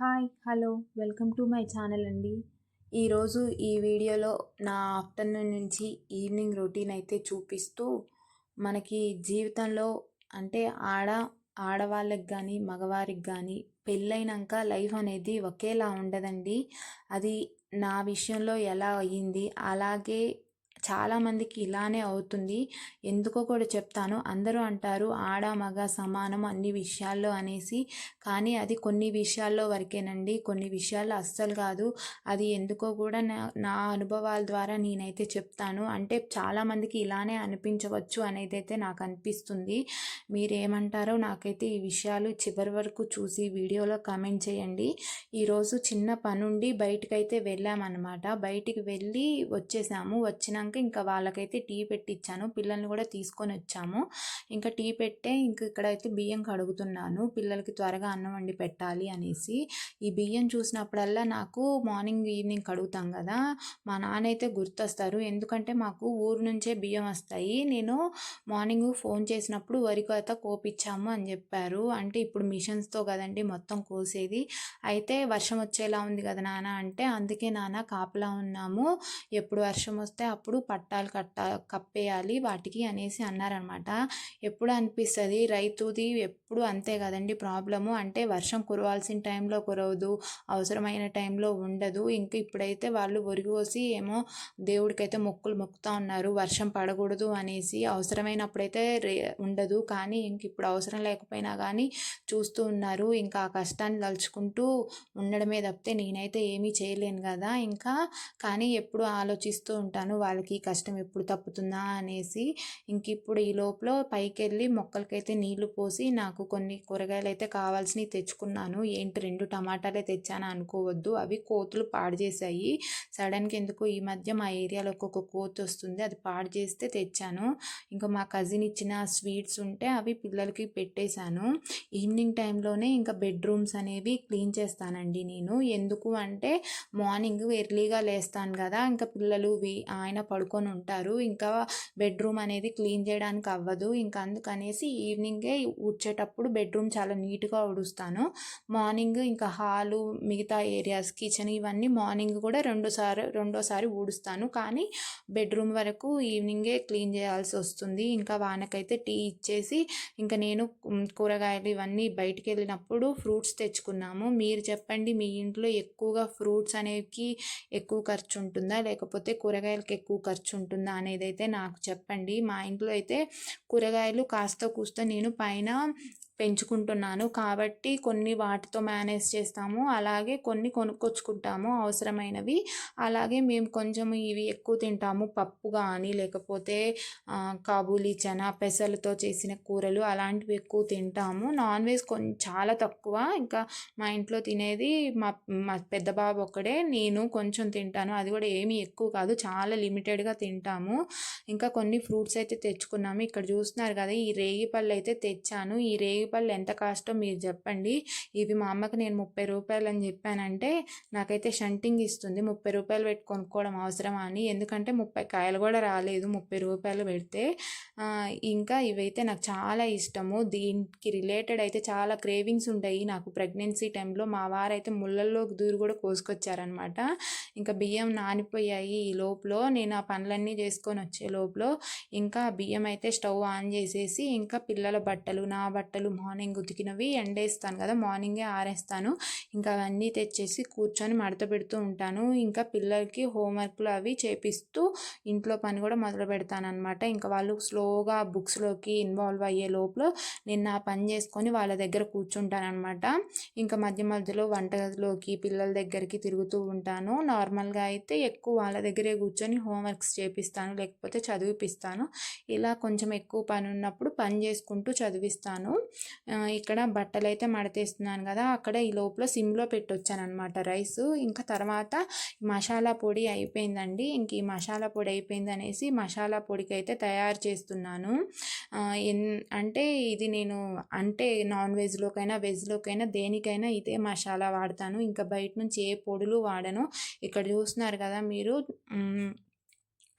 Hi hello welcome to my channel అండి. ఈరోజు ఈ వీడియోలో నా ఆఫ్టర్నూన్ నుంచి ఈవినింగ్ రొటీన్ అయితే చూపిస్తూ మనకి జీవితంలో అంటే ఆడ ఆడవాళ్ళకి కానీ మగవారికి కానీ పెళ్ళైనాక లైఫ్ అనేది ఒకేలా ఉండదండి. అది నా విషయంలో ఎలా అయ్యింది అలాగే చాలామందికి ఇలానే అవుతుంది. ఎందుకో కూడా చెప్తాను. అందరూ అంటారు ఆడ మగ సమానం అన్ని విషయాల్లో అనేసి. కానీ అది కొన్ని విషయాల్లో వరకేనండి. కొన్ని విషయాల్లో అస్సలు కాదు. అది ఎందుకో కూడా నా నా అనుభవాల ద్వారా నేనైతే చెప్తాను. అంటే చాలామందికి ఇలానే అనిపించవచ్చు అనేది అయితే నాకు అనిపిస్తుంది. మీరేమంటారో నాకైతే ఈ విషయాలు చివరి వరకు చూసి వీడియోలో కామెంట్ చేయండి. ఈరోజు చిన్న పనుండి బయటకైతే వెళ్ళామన్నమాట. బయటికి వెళ్ళి వచ్చేసాము. వచ్చినాక ఇంకా వాళ్ళకైతే టీ పెట్టించాను పిల్లల్ని కూడా తీసుకొని వచ్చాము. ఇంకా టీ పెట్టే ఇంక ఇక్కడైతే బియ్యం కడుగుతున్నాను. పిల్లలకి త్వరగా అన్నం వండి పెట్టాలి అనేసి. ఈ బియ్యం చూసినప్పుడల్లా నాకు మార్నింగ్ ఈవినింగ్ కడుగుతాం కదా మా నాన్న అయితే గుర్తొస్తారు. ఎందుకంటే మాకు ఊరు నుంచే బియ్యం వస్తాయి. నేను మార్నింగ్ ఫోన్ చేసినప్పుడు వరి కోత కోపించాము అని చెప్పారు. అంటే ఇప్పుడు మిషన్స్తో కదండి మొత్తం కోసేది. అయితే వర్షం వచ్చేలా ఉంది కదా నాన్న అంటే అందుకే నాన్న కాపలా ఉన్నాము. ఎప్పుడు వర్షం వస్తే అప్పుడు పట్టాలు కట్ట కప్పేయాలి వాటికి అనేసి అన్నారనమాట. ఎప్పుడు అనిపిస్తుంది? రైతుది ఎప్పుడు అంతే కదండి ప్రాబ్లము. అంటే వర్షం కురవాల్సిన టైంలో కురవదు అవసరమైన టైంలో ఉండదు. ఇంకా ఇప్పుడైతే వాళ్ళు ఒరిగోసి ఏమో దేవుడికైతే మొక్కులు మొక్కుతూ ఉన్నారు. వర్షం పడకూడదు అనేసి అవసరమైనప్పుడైతే ఉండదు. కానీ ఇంక ఇప్పుడు అవసరం లేకపోయినా కానీ చూస్తూ ఉన్నారు. ఇంకా ఆ కష్టాన్ని తలుచుకుంటూ ఉండడమే తప్పితే నేనైతే ఏమీ చేయలేను కదా. ఇంకా కానీ ఎప్పుడు ఆలోచిస్తూ ఉంటాను వాళ్ళకి కష్టం ఎప్పుడు తప్పుతుందా అనేసి ఇంక ఇప్పుడు ఈ లోపల పైకి వెళ్ళి మొక్కలకైతే నీళ్ళు పోసి నాకు కొన్ని కూరగాయలు అయితే కావాల్సినవి తెచ్చుకున్నాను. ఏంటి రెండు టమాటాలే తెచ్చాను అనుకోవద్దు. అవి కోతులు పాడు చేశాయి. సడన్గా ఎందుకు ఈ మధ్య మా ఏరియాలో ఒక్కొక్క కోతి వస్తుంది. అది పాడు చేస్తే తెచ్చాను. ఇంకా మా కజిన్ ఇచ్చిన స్వీట్స్ ఉంటే అవి పిల్లలకి పెట్టేశాను. ఈవినింగ్ టైంలోనే ఇంకా బెడ్రూమ్స్ అనేవి క్లీన్ చేస్తానండి నేను. ఎందుకు అంటే మార్నింగ్ ఎర్లీగా లేస్తాను కదా. ఇంకా పిల్లలు ఆయన పడుకొని ఉంటారు. ఇంకా బెడ్రూమ్ అనేది క్లీన్ చేయడానికి అవ్వదు. ఇంకా అందుకనేసి ఈవినింగే ఊడ్చేటప్పుడు బెడ్రూమ్ చాలా నీట్గా ఊడుస్తాను మార్నింగ్ ఇంకా హాలు మిగతా ఏరియాస్ కిచెన్ ఇవన్నీ మార్నింగ్ కూడా రెండోసారి రెండోసారి ఊడుస్తాను. కానీ బెడ్రూమ్ వరకు ఈవినింగే క్లీన్ చేయాల్సి వస్తుంది. ఇంకా వానకైతే టీ ఇచ్చేసి ఇంకా నేను కూరగాయలు ఇవన్నీ బయటికి వెళ్ళినప్పుడు ఫ్రూట్స్ తెచ్చుకున్నాము. మీరు చెప్పండి మీ ఇంట్లో ఎక్కువగా ఫ్రూట్స్ అనేవి ఎక్కువ ఖర్చు ఉంటుందా లేకపోతే కూరగాయలకి ఎక్కువ ఖర్చు ఉంటుందా అనేది అయితే నాకు చెప్పండి. మా ఇంట్లో అయితే కూరగాయలు కాస్త కూస్త నేను పైన పెంచుకుంటున్నాను. కాబట్టి కొన్ని వాటితో మేనేజ్ చేస్తాము. అలాగే కొన్ని కొనుక్కొచ్చుకుంటాము అవసరమైనవి. అలాగే మేము కొంచెం ఇవి ఎక్కువ తింటాము. పప్పు కానీ లేకపోతే కాబూలీ చనా పెసలతో చేసిన కూరలు అలాంటివి ఎక్కువ తింటాము. నాన్ వెజ్ కొంచెం చాలా తక్కువ. ఇంకా మా ఇంట్లో తినేది మా మా పెద్ద బాబు ఒక్కడే. నేను కొంచెం తింటాను. అది కూడా ఏమీ ఎక్కువ కాదు. చాలా లిమిటెడ్గా తింటాము. ఇంకా కొన్ని ఫ్రూట్స్ అయితే తెచ్చుకున్నాము. ఇక్కడ చూస్తున్నారు కదా ఈ రేగి పళ్ళు అయితే తెచ్చాను. ఈ రేగి పళ్ళు ఎంత కాస్టో మీరు చెప్పండి. ఇవి మా అమ్మకి నేను ముప్పై రూపాయలు అని చెప్పానంటే నాకైతే షంటింగ్ ఇస్తుంది. ముప్పై రూపాయలు పెట్టి కొనుక్కోవడం అవసరమా అని. ఎందుకంటే ముప్పై కాయలు కూడా రాలేదు ముప్పై రూపాయలు పెడితే. ఇంకా ఇవైతే నాకు చాలా ఇష్టము. దీనికి రిలేటెడ్ అయితే చాలా క్రేవింగ్స్ ఉంటాయి. నాకు ప్రెగ్నెన్సీ టైంలో మా వారైతే ముళ్ళల్లోకి దూరు కూడా కోసుకొచ్చారనమాట ఇంకా బియ్యం నానిపోయాయి ఈ లోపల. నేను ఆ పనులన్నీ చేసుకొని వచ్చే లోపల ఇంకా బియ్యం అయితే స్టవ్ ఆన్ చేసేసి ఇంకా పిల్లల బట్టలు నా బట్టలు మార్నింగ్ ఉతికినవి ఎండేస్తాను కదా మార్నింగే ఆరేస్తాను. ఇంకా అవన్నీ తెచ్చేసి కూర్చొని మడత పెడుతూ ఉంటాను. ఇంకా పిల్లలకి హోంవర్క్లు అవి చేపిస్తూ ఇంట్లో పని కూడా మొదలు పెడతాను అనమాట ఇంకా వాళ్ళు స్లోగా బుక్స్లోకి ఇన్వాల్వ్ అయ్యే లోపల నేను నా పని చేసుకొని వాళ్ళ దగ్గర కూర్చుంటాను అనమాట ఇంకా మధ్య మధ్యలో వంటగదిలోకి పిల్లల దగ్గరికి తిరుగుతూ ఉంటాను. నార్మల్గా అయితే ఎక్కువ వాళ్ళ దగ్గరే కూర్చొని హోంవర్క్స్ చేపిస్తాను లేకపోతే చదివిపిస్తాను. ఇలా కొంచెం ఎక్కువ పని ఉన్నప్పుడు పని చేసుకుంటూ చదివిస్తాను. ఇక్కడ బట్టలు అయితే మడతేస్తున్నాను కదా అక్కడ ఈ లోపల సిమ్లో పెట్టొచ్చాను అనమాట రైస్. ఇంకా తర్వాత మసాలా పొడి అయిపోయిందండి. ఇంక ఈ మసాలా పొడి అయిపోయింది అనేసి మసాలా పొడికి అయితే తయారు చేస్తున్నాను. అంటే ఇది నేను అంటే నాన్ వెజ్లోకైనా వెజ్లోకైనా దేనికైనా ఇదే మసాలా వాడతాను. ఇంకా బయట నుంచి ఏ పొడులు వాడను. ఇక్కడ చూస్తున్నారు కదా మీరు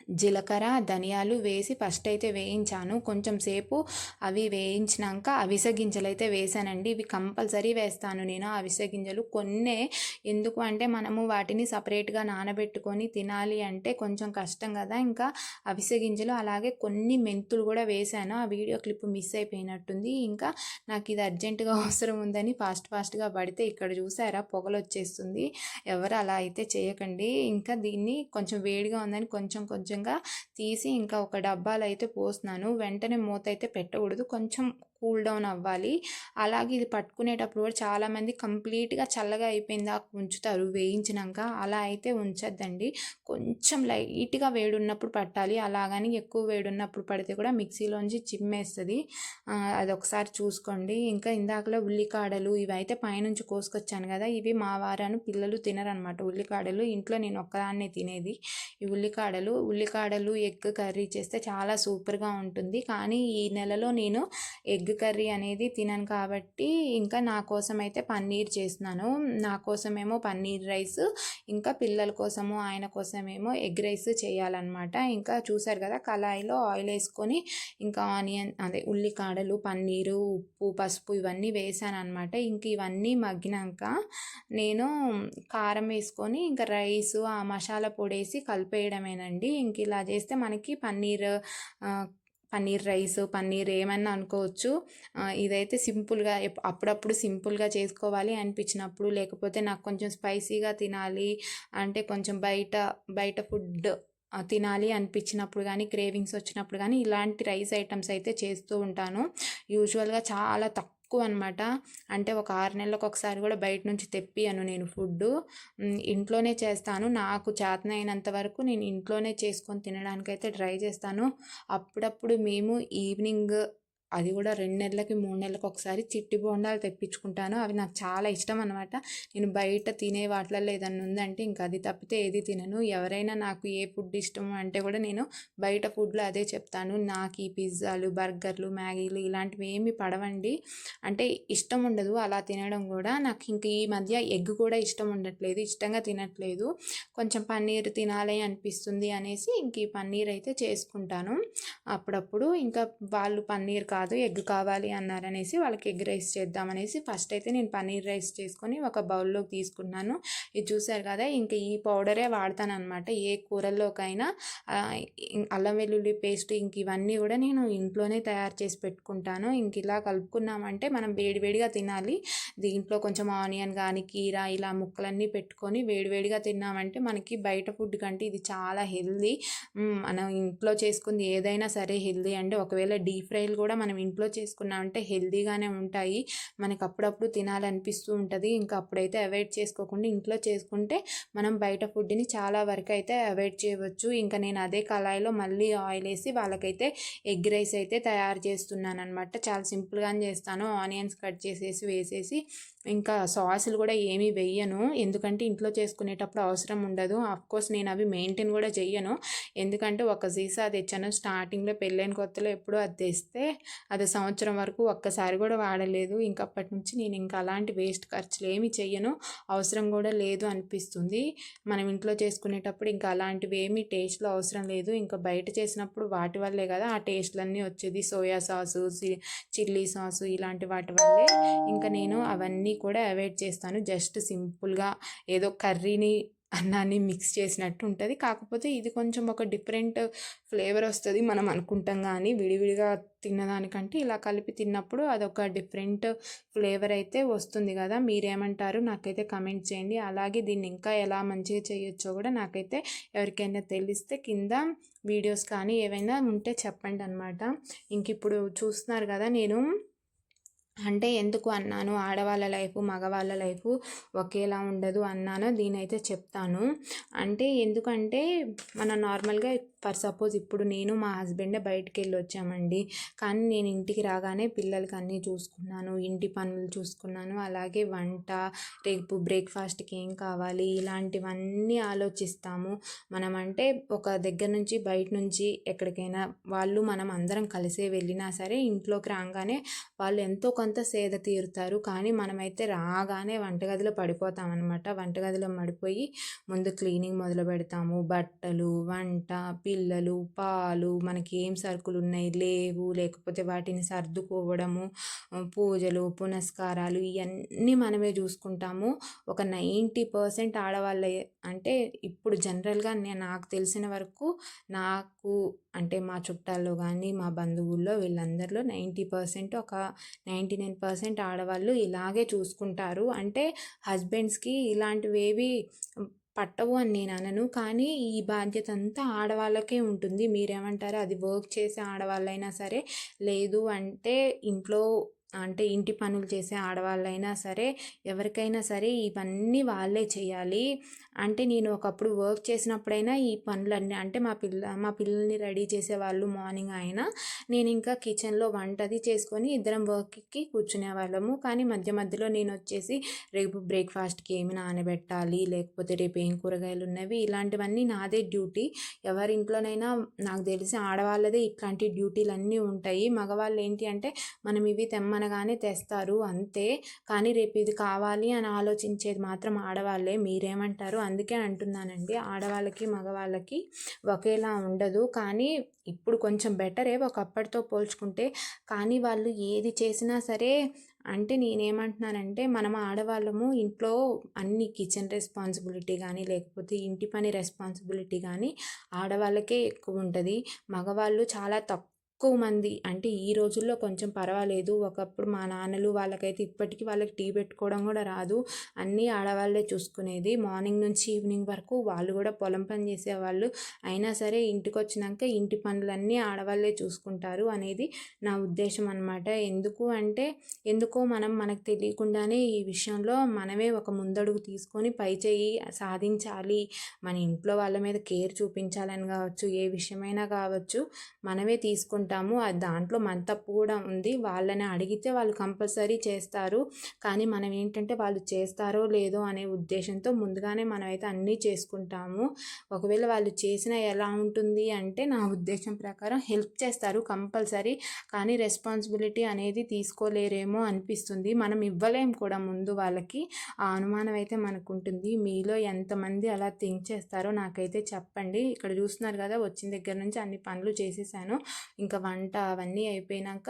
జీలకర్ర ధనియాలు వేసి ఫస్ట్ అయితే వేయించాను. కొంచెం సేపు అవి వేయించినాక అవిసె గింజలు అయితే వేసానండి. ఇవి కంపల్సరీ వేస్తాను నేను అవిసె గింజలు. కొన్నే ఎందుకు అంటే మనము వాటిని సపరేట్గా నానబెట్టుకొని తినాలి అంటే కొంచెం కష్టం కదా. ఇంకా అవిసె గింజలు అలాగే కొన్ని మెంతులు కూడా వేసాను. ఆ వీడియో క్లిప్ మిస్ అయిపోయినట్టుంది. ఇంకా నాకు ఇది అర్జెంటుగా అవసరం ఉందని ఫాస్ట్ ఫాస్ట్గా పడితే ఇక్కడ చూసారా పొగలు వచ్చేస్తుంది. ఎవరు అలా అయితే చేయకండి. ఇంకా దీన్ని కొంచెం వేడిగా ఉందని కొంచెం కొంచెం కొంచెంగా తీసి ఇంకా ఒక డబ్బాలో అయితే పోస్తున్నాను. వెంటనే మూత అయితే పెట్టకూడదు. కొంచెం కూల్ డౌన్ అవ్వాలి. అలాగే ఇది పట్టుకునేటప్పుడు కూడా చాలామంది కంప్లీట్గా చల్లగా అయిపోయిందా ఉంచుతారు. వేయించినాక అలా అయితే ఉంచద్దండి. కొంచెం లైట్గా వేడి ఉన్నప్పుడు పట్టాలి. అలాగని ఎక్కువ వేడి ఉన్నప్పుడు పడితే కూడా మిక్సీలోంచి చిమ్మేస్తుంది. అది ఒకసారి చూసుకోండి. ఇంకా ఇందాకలో ఉల్లికాడలు ఇవి అయితే పైనుంచి కోసుకొచ్చాను కదా ఇవి మా వారాను పిల్లలు తినరనమాట. ఉల్లికాడలు ఇంట్లో నేను ఒక్కదాన్నే తినేది. ఈ ఉల్లికాడలు ఉల్లికాడలు ఎగ్ కర్రీ చేస్తే చాలా సూపర్గా ఉంటుంది. కానీ ఈ నెలలో నేను ఎగ్ ఎగ్ కర్రీ అనేది తినను కాబట్టి ఇంకా నా కోసం అయితే పన్నీర్ చేస్తున్నాను. నా కోసమేమో పన్నీర్ రైస్ ఇంకా పిల్లల కోసము ఆయన కోసమేమో ఎగ్ రైస్ చేయాలన్నమాట. ఇంకా చూసారు కదా కళాయిలో ఆయిల్ వేసుకొని ఇంకా ఆనియన్ అదే ఉల్లికాడలు పన్నీరు ఉప్పు పసుపు ఇవన్నీ వేసాను అనమాట ఇంక ఇవన్నీ మగ్గినాక నేను కారం వేసుకొని ఇంకా రైస్ ఆ మసాలా పొడి వేసి కలిపేయడమేనండి. ఇంక ఇలా చేస్తే మనకి పన్నీర్ పన్నీర్ రైస్ పన్నీర్ ఏమన్నా అనుకోవచ్చు. ఇదైతే సింపుల్గా అప్పుడప్పుడు సింపుల్గా చేసుకోవాలి అనిపించినప్పుడు లేకపోతే నాకు కొంచెం స్పైసీగా తినాలి అంటే కొంచెం బయట బయట ఫుడ్ తినాలి అనిపించినప్పుడు కానీ క్రేవింగ్స్ వచ్చినప్పుడు కానీ ఇలాంటి రైస్ ఐటమ్స్ అయితే చేస్తూ ఉంటాను. యూజువల్గా చాలా తక్కువ ఎక్కువ అనమాట అంటే ఒక ఆరు నెలలకు ఒకసారి కూడా బయట నుంచి తెప్పియను నేను ఫుడ్ ఇంట్లోనే చేస్తాను. నాకు చేతన అయినంత వరకు నేను ఇంట్లోనే చేసుకొని తినడానికైతే ట్రై చేస్తాను. అప్పుడప్పుడు మేము ఈవినింగ్ అది కూడా రెండు నెలలకి మూడు నెలలకు ఒకసారి చిట్టి బోండాలు తెప్పించుకుంటాను. అవి నాకు చాలా ఇష్టం అనమాట నేను బయట తినే వాటిలలో ఏదన్నా ఉందంటే ఇంకా అది తప్పితే ఏది తినను. ఎవరైనా నాకు ఏ ఫుడ్ ఇష్టం అంటే కూడా నేను బయట ఫుడ్లో అదే చెప్తాను. నాకు ఈ పిజ్జాలు బర్గర్లు మ్యాగీలు ఇలాంటివి ఏమి పడవండి. అంటే ఇష్టం ఉండదు అలా తినడం కూడా. నాకు ఇంక ఈ మధ్య ఎగ్ కూడా ఇష్టం ఉండట్లేదు ఇష్టంగా తినట్లేదు. కొంచెం పన్నీర్ తినాలి అనిపిస్తుంది అనేసి ఇంక ఈ పన్నీర్ అయితే చేసుకుంటాను. అప్పుడప్పుడు ఇంకా వాళ్ళు పన్నీర్ కాదు ఎగ్ కావాలి అన్నారనేసి వాళ్ళకి ఎగ్ రైస్ చేద్దామనేసి ఫస్ట్ అయితే నేను పన్నీర్ రైస్ చేసుకొని ఒక బౌల్లోకి తీసుకున్నాను. ఇది చూసారు కదా ఇంకా ఈ పౌడరే వాడతాను అనమాట ఏ కూరల్లోకైనా అల్లం వెల్లుల్లి పేస్ట్ ఇంక ఇవన్నీ కూడా నేను ఇంట్లోనే తయారు చేసి పెట్టుకుంటాను. ఇంక ఇలా కలుపుకున్నామంటే మనం వేడివేడిగా తినాలి. దీంట్లో కొంచెం ఆనియన్ కానీ కీరా ఇలా ముక్కలన్నీ పెట్టుకొని వేడివేడిగా తిన్నామంటే మనకి బయట ఫుడ్ కంటే ఇది చాలా హెల్దీ. మనం ఇంట్లో చేసుకుంది ఏదైనా సరే హెల్దీ అంటే ఒకవేళ డీప్ ఫ్రైలు కూడా మనం మనం ఇంట్లో చేసుకున్నామంటే హెల్దీగానే ఉంటాయి. మనకు అప్పుడప్పుడు తినాలనిపిస్తూ ఉంటుంది. ఇంకా అప్పుడైతే అవాయిడ్ చేసుకోకుండా ఇంట్లో చేసుకుంటే మనం బయట ఫుడ్ని చాలా వరకు అయితే అవాయిడ్ చేయవచ్చు. ఇంకా నేను అదే కళాయిలో మళ్ళీ ఆయిల్ వేసి వాళ్ళకైతే ఎగ్ రైస్ అయితే తయారు చేస్తున్నాను అనమాట చాలా సింపుల్గానే చేస్తాను. ఆనియన్స్ కట్ చేసేసి వేసేసి ఇంకా సాసులు కూడా ఏమీ వెయ్యను. ఎందుకంటే ఇంట్లో చేసుకునేటప్పుడు అవసరం ఉండదు. కోర్స్ నేను అవి మెయింటైన్ కూడా చెయ్యను. ఎందుకంటే ఒక సీసా తెచ్చాను. స్టార్టింగ్లో పెళ్ళైన కొత్తలో ఎప్పుడూ అది తెస్తే అది సంవత్సరం వరకు ఒక్కసారి కూడా వాడలేదు. ఇంకా అప్పటి నుంచి నేను ఇంకా అలాంటి వేస్ట్ ఖర్చులు ఏమి చెయ్యను. అవసరం కూడా లేదు అనిపిస్తుంది. మనం ఇంట్లో చేసుకునేటప్పుడు ఇంకా అలాంటివి ఏమీ టేస్ట్లో అవసరం లేదు. ఇంకా బయట చేసినప్పుడు వాటి వల్లే కదా ఆ టేస్ట్లన్నీ వచ్చేది. సోయా సాసు చిల్లీ సాసు ఇలాంటి వాటి వల్లే. ఇంకా నేను అవన్నీ కూడా అవాయిడ్ చేస్తాను. జస్ట్ సింపుల్గా ఏదో కర్రీని అన్నాన్ని మిక్స్ చేసినట్టు ఉంటుంది. కాకపోతే ఇది కొంచెం ఒక డిఫరెంట్ ఫ్లేవర్ వస్తుంది మనం అనుకుంటాం కానీ విడివిడిగా తిన్నదానికంటే ఇలా కలిపి తిన్నప్పుడు అదొక డిఫరెంట్ ఫ్లేవర్ అయితే వస్తుంది కదా! మీరేమంటారు? నాకైతే కమెంట్ చేయండి. అలాగే దీన్ని ఇంకా ఎలా మంచిగా చేయొచ్చో కూడా నాకైతే ఎవరికైనా తెలిస్తే కింద వీడియోస్ కానీ ఏవైనా ఉంటే చెప్పండి అనమాట ఇంక ఇప్పుడు చూస్తున్నారు కదా! నేను అంటే ఎందుకు అన్నాను? ఆడవాళ్ళ లైఫ్ మగవాళ్ళ లైఫ్ ఒకేలా ఉండదు అన్నాను. దీనైతే చెప్తాను. అంటే ఎందుకంటే మన నార్మల్గా ఫర్ సపోజ్ ఇప్పుడు నేను మా హస్బెండే బయటికి వెళ్ళి వచ్చామండి కానీ నేను ఇంటికి రాగానే పిల్లలకి అన్నీ చూసుకున్నాను. ఇంటి పనులు చూసుకున్నాను. అలాగే వంట రేపు బ్రేక్ఫాస్ట్కి ఏం కావాలి ఇలాంటివన్నీ ఆలోచిస్తాము. మనం అంటే ఒక దగ్గర నుంచి బయట నుంచి ఎక్కడికైనా వాళ్ళు మనం అందరం కలిసే వెళ్ళినా సరే ఇంట్లోకి రాగానే వాళ్ళు ఎంతో కొంత సేద తీరుతారు. కానీ మనమైతే రాగానే వంటగదిలో పడిపోతాం అనమాట వంటగదిలో పడిపోయి ముందు క్లీనింగ్ మొదలు పెడతాము బట్టలు వంట పిల్లలు పాలు మనకి ఏం సరుకులు ఉన్నాయి లేవు లేకపోతే వాటిని సర్దుకోవడము పూజలు పునస్కారాలు ఇవన్నీ మనమే చూసుకుంటాము. ఒక నైంటీ పర్సెంట్ ఆడవాళ్ళే అంటే ఇప్పుడు జనరల్గా నేను నాకు తెలిసిన వరకు నాకు అంటే మా చుట్టాల్లో కానీ మా బంధువుల్లో వీళ్ళందరిలో నైంటీ పర్సెంట్ ఒక నైంటీ నైన్ పర్సెంట్ ఆడవాళ్ళు ఇలాగే చూసుకుంటారు. అంటే హస్బెండ్స్కి ఇలాంటివేవి పట్టవు అని నేను అనను కానీ ఈ బాధ్యత అంతా ఆడవాళ్ళకే ఉంటుంది. మీరేమంటారు? అది వర్క్ చేసే ఆడవాళ్ళైనా సరే. లేదు అంటే ఇంట్లో అంటే ఇంటి పనులు చేసే ఆడవాళ్ళైనా సరే ఎవరికైనా సరే ఇవన్నీ వాళ్ళే చేయాలి. అంటే నేను ఒకప్పుడు వర్క్ చేసినప్పుడైనా ఈ పనులన్నీ అంటే మా పిల్ల మా పిల్లల్ని రెడీ చేసేవాళ్ళు మార్నింగ్ అయినా నేను ఇంకా కిచెన్లో వంటది చేసుకొని ఇద్దరం వర్క్కి కూర్చునే వాళ్ళము. కానీ మధ్య మధ్యలో నేను వచ్చేసి రేపు బ్రేక్ఫాస్ట్కి ఏమి నానబెట్టాలి లేకపోతే రేపు ఏం కూరగాయలు ఉన్నవి ఇలాంటివన్నీ నాదే డ్యూటీ. ఎవరి ఇంట్లోనైనా నాకు తెలిసి ఆడవాళ్ళదే ఇట్లాంటి డ్యూటీలు అన్నీ ఉంటాయి. మగవాళ్ళు ఏంటి అంటే మనం ఇవి తెమ్మ అనగానే తెస్తారు అంతే. కానీ రేపు ఇది కావాలి అని ఆలోచించేది మాత్రం ఆడవాళ్ళే. మీరేమంటారు? అందుకే అంటున్నానండి. ఆడవాళ్ళకి మగవాళ్ళకి ఒకేలా ఉండదు. కానీ ఇప్పుడు కొంచెం బెటరే ఒకప్పటితో పోల్చుకుంటే. కానీ వాళ్ళు ఏది చేసినా సరే అంటే నేనేమంటున్నానంటే మనం ఆడవాళ్ళము ఇంట్లో అన్ని కిచెన్ రెస్పాన్సిబిలిటీ కానీ లేకపోతే ఇంటి పని రెస్పాన్సిబిలిటీ కానీ ఆడవాళ్ళకే ఎక్కువ ఉంటుంది మగవాళ్ళు చాలా తక్కువ ఎక్కువ మంది అంటే ఈ రోజుల్లో కొంచెం పర్వాలేదు. ఒకప్పుడు మా నాన్నలు వాళ్ళకైతే ఇప్పటికీ వాళ్ళకి టీ పెట్టుకోవడం కూడా రాదు. అన్నీ ఆడవాళ్ళే చూసుకునేది. మార్నింగ్ నుంచి ఈవినింగ్ వరకు వాళ్ళు కూడా పొలం పని చేసేవాళ్ళు. అయినా సరే ఇంటికి వచ్చినాక ఇంటి పనులన్నీ ఆడవాళ్ళే చూసుకుంటారు అనేది నా ఉద్దేశం అనమాట ఎందుకు అంటే ఎందుకో మనం మనకు తెలియకుండానే ఈ విషయంలో మనమే ఒక ముందడుగు తీసుకొని పై చేయి సాధించాలి. మన ఇంట్లో వాళ్ళ మీద కేర్ చూపించాలని కావచ్చు ఏ విషయమైనా కావచ్చు మనమే తీసుకుంటాం. ఉంటాము అది దాంట్లో మన తప్పు కూడా ఉంది. వాళ్ళని అడిగితే వాళ్ళు కంపల్సరీ చేస్తారు. కానీ మనం ఏంటంటే వాళ్ళు చేస్తారో లేదో అనే ఉద్దేశంతో ముందుగానే మనమైతే అన్నీ చేసుకుంటాము. ఒకవేళ వాళ్ళు చేసిన ఎలా ఉంటుంది అంటే నా ఉద్దేశం ప్రకారం హెల్ప్ చేస్తారు కంపల్సరీ. కానీ రెస్పాన్సిబిలిటీ అనేది తీసుకోలేరేమో అనిపిస్తుంది. మనం ఇవ్వలేం కూడా ముందు వాళ్ళకి. ఆ అనుమానం అయితే మనకు ఉంటుంది. మీలో ఎంతమంది అలా థింక్ చేస్తారో నాకైతే చెప్పండి. ఇక్కడ చూస్తున్నారు కదా వచ్చిన దగ్గర నుంచి అన్ని పనులు చేసేసాను. ఇంకా ఇంకా వంట అవన్నీ అయిపోయినాక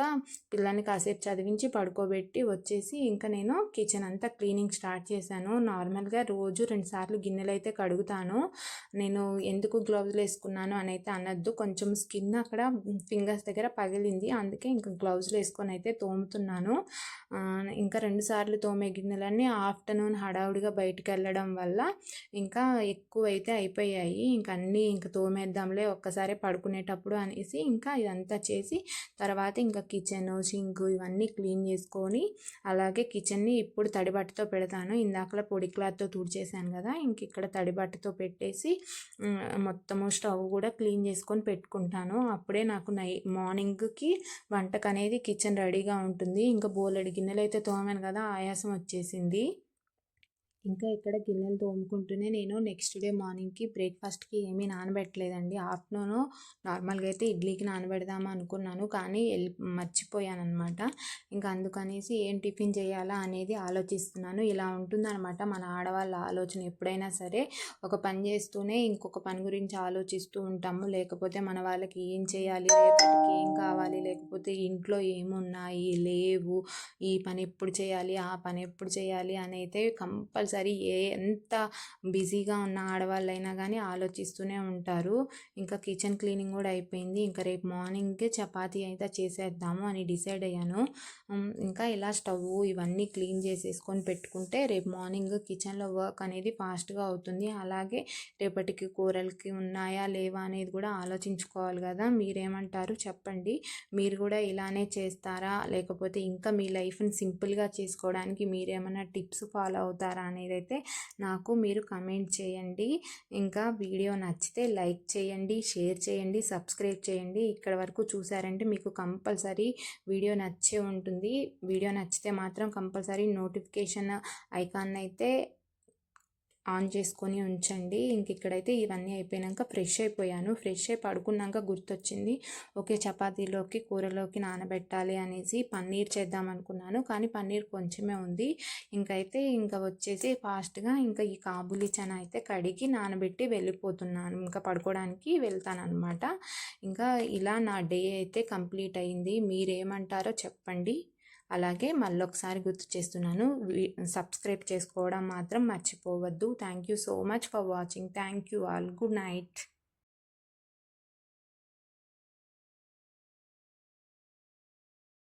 పిల్లని కాసేపు చదివించి పడుకోబెట్టి వచ్చేసి ఇంకా నేను కిచెన్ అంతా క్లీనింగ్ స్టార్ట్ చేశాను. నార్మల్గా రోజు రెండుసార్లు గిన్నెలు అయితే కడుగుతాను. నేను ఎందుకు గ్లౌజులు వేసుకున్నాను అని అయితే అనొద్దు. కొంచెం స్కిన్ అక్కడ ఫింగర్స్ దగ్గర పగిలింది. అందుకే ఇంకా గ్లౌజులు వేసుకొని అయితే తోముతున్నాను. ఇంకా రెండుసార్లు తోమే గిన్నెలన్నీ ఆఫ్టర్నూన్ హడావుడిగా బయటకు వెళ్ళడం వల్ల ఇంకా ఎక్కువ అయితే అయిపోయాయి. ఇంకా అన్నీ ఇంకా తోమేద్దాంలే ఒక్కసారి పడుకునేటప్పుడు అనేసి ఇంకా ఇదంతా చేసి తర్వాత ఇంకా కిచెన్ సింక్ ఇవన్నీ క్లీన్ చేసుకొని అలాగే కిచెన్ని ఇప్పుడు తడిబట్టతో పెడతాను. ఇందాకలా పొడి క్లాత్తో తుడిచేసాను కదా ఇంక ఇక్కడ తడిబట్టతో పెట్టేసి మొత్తము స్టవ్ కూడా క్లీన్ చేసుకొని పెట్టుకుంటాను. అప్పుడే నాకు నై మార్నింగ్కి వంటకు అనేది కిచెన్ రెడీగా ఉంటుంది. ఇంకా బోలెడు గిన్నెలు అయితే తోమాను కదా ఆయాసం వచ్చేసింది. ఇంకా ఇక్కడ గిన్నెలు తోముకుంటూనే నేను నెక్స్ట్ డే మార్నింగ్కి బ్రేక్ఫాస్ట్కి ఏమీ నానబెట్టలేదండి. ఆఫ్టర్నూన్ నార్మల్గా అయితే ఇడ్లీకి నానబెడదామా అనుకున్నాను కానీ వెళ్ళి మర్చిపోయాను అనమాట ఇంకా అందుకనేసి ఏం టిఫిన్ చేయాలా అనేది ఆలోచిస్తున్నాను. ఇలా ఉంటుందన్నమాట మన ఆడవాళ్ళ ఆలోచన. ఎప్పుడైనా సరే ఒక పని చేస్తూనే ఇంకొక పని గురించి ఆలోచిస్తూ ఉంటాము. లేకపోతే మన వాళ్ళకి ఏం చేయాలి రేపటికి ఏం కావాలి లేకపోతే ఇంట్లో ఏమున్నాయి లేవు ఈ పని ఎప్పుడు చేయాలి ఆ పని ఎప్పుడు చేయాలి అని అయితే కంపల్సరీ కంపల్సరీ ఏ ఎంత బిజీగా ఉన్న ఆడవాళ్ళైనా కానీ ఆలోచిస్తూనే ఉంటారు. ఇంకా కిచెన్ క్లీనింగ్ కూడా అయిపోయింది. ఇంకా రేపు మార్నింగ్కే చపాతీ అయితే చేసేద్దాము అని డిసైడ్ అయ్యాను. ఇంకా ఇలా స్టవ్ ఇవన్నీ క్లీన్ చేసేసుకొని పెట్టుకుంటే రేపు మార్నింగ్ కిచెన్లో వర్క్ అనేది ఫాస్ట్గా అవుతుంది. అలాగే రేపటికి కూరలకి ఉన్నాయా లేవా అనేది కూడా ఆలోచించుకోవాలి కదా. మీరేమంటారు? చెప్పండి. మీరు కూడా ఇలానే చేస్తారా? లేకపోతే ఇంకా మీ లైఫ్ని సింపుల్గా చేసుకోవడానికి మీరేమైనా టిప్స్ ఫాలో అవుతారా అనేది అయితే నాకు మీరు కమెంట్ చేయండి. ఇంకా వీడియో నచ్చితే లైక్ చేయండి షేర్ చేయండి సబ్స్క్రైబ్ చేయండి. ఇక్కడ వరకు చూసారంటే మీకు కంపల్సరీ వీడియో నచ్చే ఉంటుంది. వీడియో నచ్చితే మాత్రం కంపల్సరీ నోటిఫికేషన్ ఐకాన్ అయితే ఆన్ చేసుకొని ఉంచండి. ఇంక ఇక్కడైతే ఇవన్నీ అయిపోయాక ఫ్రెష్ అయిపోయాను. ఫ్రెష్ అయి పడుకున్నాక గుర్తొచ్చింది ఓకే చపాతీలోకి కూరలోకి నానబెట్టాలి అనేసి పన్నీర్ చేద్దాం అనుకున్నాను. కానీ పన్నీర్ కొంచెమే ఉంది. ఇంకైతే ఇంకా వచ్చేసి ఫాస్ట్గా ఇంకా ఈ కాబులి చన అయితే కడిగి నానబెట్టి వెళ్ళిపోతున్నాను. ఇంకా పడుకోవడానికి వెళ్తాను అనమాట ఇంకా ఇలా నా డే అయితే కంప్లీట్ అయింది. మీరేమంటారో చెప్పండి. అలాగే మళ్ళొకసారి గుర్తు చేస్తున్నాను సబ్స్క్రైబ్ చేసుకోవడం మాత్రం మర్చిపోవద్దు. Thank you so much for watching. Thank you all. Good night.